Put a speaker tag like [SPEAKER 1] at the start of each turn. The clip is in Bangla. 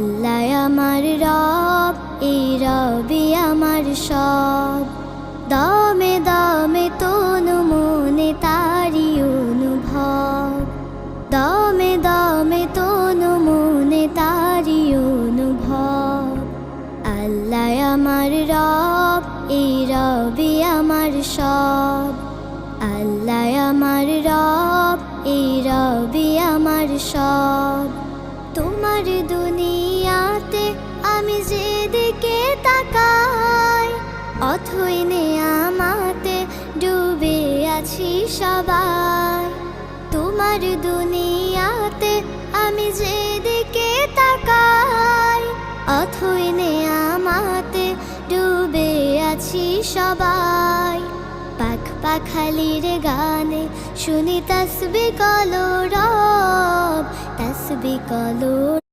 [SPEAKER 1] আল্লাহ আমার রব, এই রবি আমার সব। দমে দমে তনু মনে তারি অনুভব। দমে দমে তনু মনে তারি অনুভব। আল্লাহ আমার রব, এই রবি আমার সব। আল্লাহ আমার রব, এই রবি আমার সব। তোমার দুনিয়াতে আমি যেদিকে তাকাই, অথই আমাতে ডুবে আছি সবাই। তোমার দুনিয়াতে আমি যেদিকে তাকাই, অথই আমাতে ডুবে আছি সবাই। পাখ পাখালির গানে শুনি তসবি কলো রব, তসবি কলো